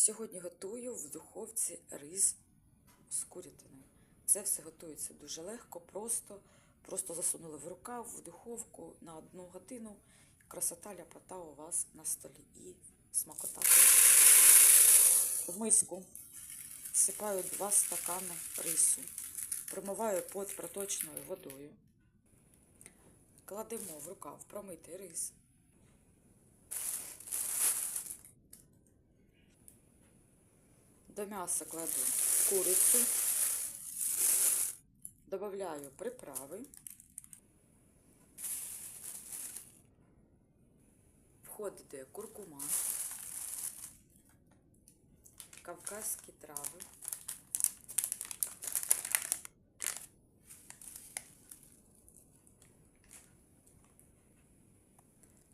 Сьогодні готую в духовці рис з курятиною. Це все готується дуже легко, просто. Просто засунули в рукав, в духовку на одну годину. Красота ляпота у вас на столі і смакота. В миску всипаю 2 стакани рису. Промиваю під проточною водою. Кладемо в рукав промитий рис. До м'яса кладу курицю, добавляю приправи, входить куркума, кавказькі трави,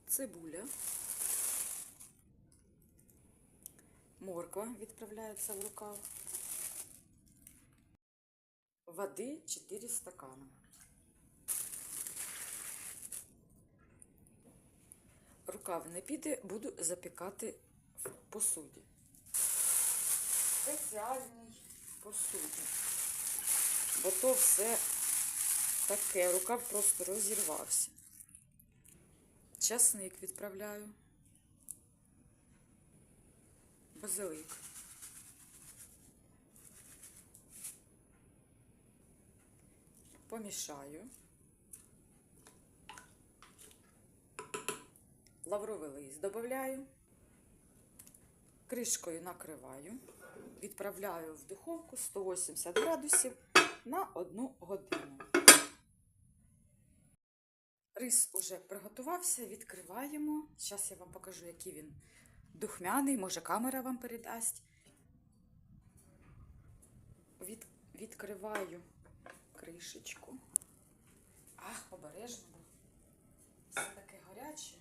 цибуля. Морква відправляється в рукав. Води 4 стакани. Рукав не піде, буду запікати в посуді. Спеціальній посуді. Бо то все таке, рукав просто розірвався. Часник відправляю. Базилик. Помішаю. Лавровий лист додаю. Кришкою накриваю. Відправляю в духовку 180 градусів на 1 годину. Рис уже приготувався, відкриваємо. Зараз я вам покажу, який він духмяний, може камера вам передасть. Від, відкриваю кришечку. Ах, обережно, все таке гаряче.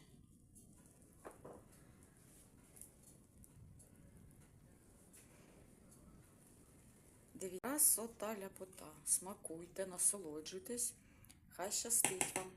Дивіться, красота ляпота. Смакуйте, насолоджуйтесь. Хай щастить вам.